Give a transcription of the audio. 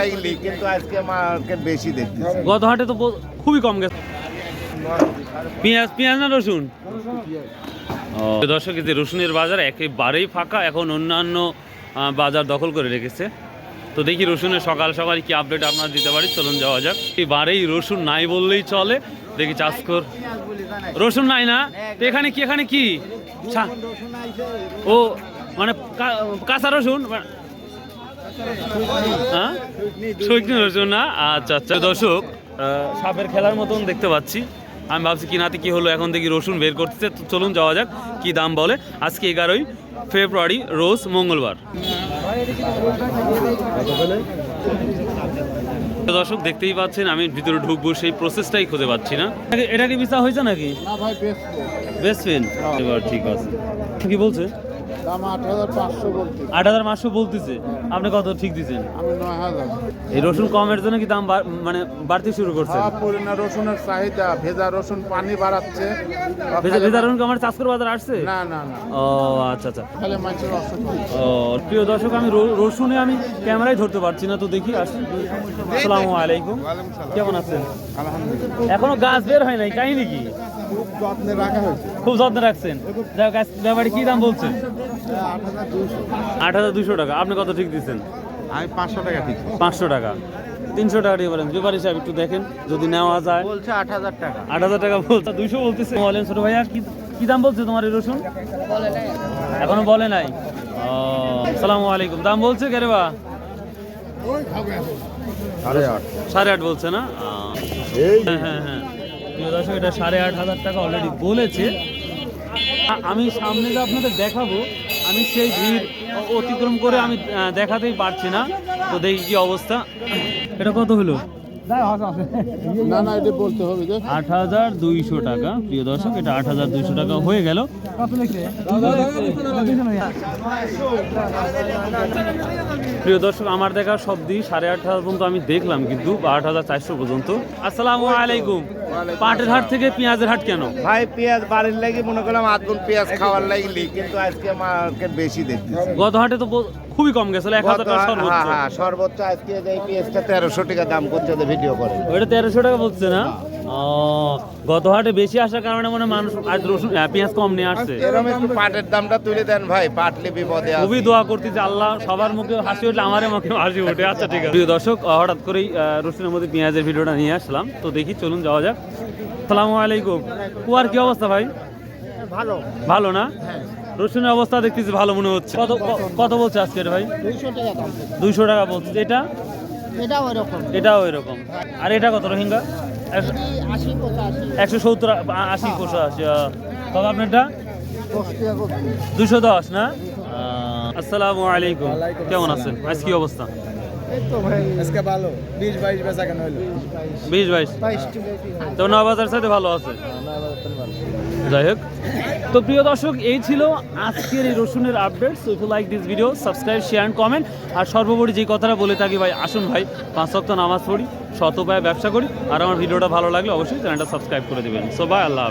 লাগলি কিন্তু আজকে মার্কেট বেশি দেখছি গত হাটে তো খুবই কম গেছে। পেঁয়াজ পেঁয়াজ না রসুন? দর্শক যে রসুনের বাজার একেবারেই ফাঁকা, এখন অন্যান্য বাজার দখল করে রেখেছে। তো দেখি রসুনের সকাল সকাল কি আপডেট আপনারা দিতে পারি? চলুন যাওয়া যাক। এবারেই রসুন নাই বললেই চলে। দেখি চাষ কর রসুন নাই না? তো এখানে কি এখানে কি? ও মানে কাঁচা রসুন? হ্যাঁ? না? আচ্ছা আচ্ছা। দর্শক সাপের খেলার মতন দেখতে পাচ্ছি। আমি ভাবছি কি নাতে কি হলো এখন দেখি রসুন বের করতেছে। চলুন যাওয়া যাক কি দাম বলে। আজকে এগারোই ফেব্রুয়ারি রোজ মঙ্গলবার। দর্শক দেখতেই পাচ্ছেন আমি ভিতরে ঢুকবো সেই প্রসেসটাই খুঁজে পাচ্ছি না। এটা- কি বিচা হয়েছে নাকি? বেস্ট বেস্ট ফ্রেন্ড এবার ঠিক আছে। কি বলছে? আট হাজার পাঁচশো বলতেছে। আপনি কত ঠিক দিচ্ছেন এই রসুন কমের জন্য কি দাম মানে বাড়তে শুরু করছে? রসুনের চাহিদা ভেজা রসুন পানি বাড়াচ্ছে। ভেজা ভেজা রসুন কি আমার চাষকর বাজার আসছে? না না না। ও আচ্ছা আচ্ছা। ও প্রিয় দর্শক আমি রসুনে আমি ক্যামেরায় ধরতে পারছি না তো দেখি আসুন আসসালামু আলাইকুম। কেমন আছেন? আলহামদুলিল্লাহ। এখনও গাছ বের হয় নাই কাহিনী কি খুব যত্নে রাখা হয়েছে। খুব যত্ন রাখছেন। যাই হোক, ব্যাপারে কি দাম বলছেন আট হাজার দুশো দুশো টাকা। আপনি কত ঠিক দিচ্ছেন? আমি পাঁচশো টাকা ঠিক পাঁচশো টাকা। তিনশো টাকা দিয়ে বলেন। ব্যাপারী সাহেব একটু দেখেন। যদি নেওয়া যায় বলছে আট হাজার টাকা। আট হাজার টাকা বলছে দুইশো বলতেছে। বলেন ছোট ভাইয়া কি কি দাম বলছে তোমার এই রসুন? এখনও বলে নাই। ও সালামু আলাইকুম। দাম বলছে কে রে সাড়ে আট। সাড়ে আট বলছে না? হ্যাঁ হ্যাঁ হ্যাঁ। প্রিয় দর্শক এটা সাড়ে আট হাজার টাকা অলরেডি বলেছে। আমি সামনে যে আপনাদের দেখাবো আমি সেই ভিড় অতিক্রম করে আমি দেখাতেই পারছি না। তো দেখি কি অবস্থা। এটা কত হলো? আট হাজার দুইশো টাকা প্রিয় দর্শক এটা আট হাজার দুইশো টাকা হয়ে গেল। প্রিয় দর্শক আমার দেখা সব দিয়ে সাড়ে আট হাজার পর্যন্ত আমি দেখলাম কিন্তু আট হাজার চারশো পর্যন্ত। আসসালামু আলাইকুম। পাটের হাট থেকে পেঁয়াজের হাট কেন? ভাই পেঁয়াজ বাড়ির লাগি মনে করলাম আধ গুণ পেঁয়াজ খাওয়ার লাগলি কিন্তু আজকে মার্কেট বেশি দেখছি গত হাটে তো খুবই কম গেছিল এক হাজার টাকা সর্বোচ্চ। হ্যাঁ হ্যাঁ সর্বোচ্চ আজকে যে এই পেঁয়াজটা তেরোশো টাকা দাম করছে ভিডিও করে। ওইটা তেরোশো টাকা বলছে না? ও গত হাটে বেশি আসার কারণে মানে মানুষ আজ রসুন পেঁয়াজ কম নিয়ে আসছে। এরকম একটু পাটের দামটা তুলে দেন ভাই পাটলি বিপদে আছে। খুবই দোয়া করতেছি আল্লাহ সবার মুখে হাসি উঠলে আমারও মুখে হাসি ওঠে আচ্ছা ঠিক আছে। প্রিয় দর্শক হঠাৎ করেই রসুনের মধ্যে পেঁয়াজের ভিডিওটা নিয়ে আসলাম। তো দেখি চলুন যাওয়া যাক। সালামু আলাইকুম। কুয়ার কি অবস্থা ভাই? ভালো। ভালো না? রসুনের অবস্থা দেখতেছি ভালো মনে হচ্ছে। কত কত বলছে আজকে এটা ভাই? দুইশো টাকা দুইশো টাকা বলছে। এটা? এটা ওই রকম এটাও এরকম। আর এটা কত রোহিঙ্গা? একশো- একশো সত্তর আশি পঁচাশি কত আপনারটা? দশ দুশো না? আসসালামু আলাইকুম। কেমন আছেন? আজ কি অবস্থা? এই তো ভাই আজকে ভালো। বিশ বাইশ বেচা কেন হইল। বিশ বাইশ? বাইশ তো নবাজার সাথে ভালো আছে? যাই হোক। তো প্রিয় দর্শক, এই ছিল আজকের এই রসুনের update so if like this video subscribe share and comment আর সর্বোপরি যে কথাটা বলে থাকি ভাই, আসুন ভাই, পাঁচ সপ্তাহ নামাজ পড়ি শত ব্যবসা করি। আর আমার ভিডিওটা ভালো লাগলে অবশ্যই চ্যানেলটা সাবস্ক্রাইব করে দেবেন। So bye Allah.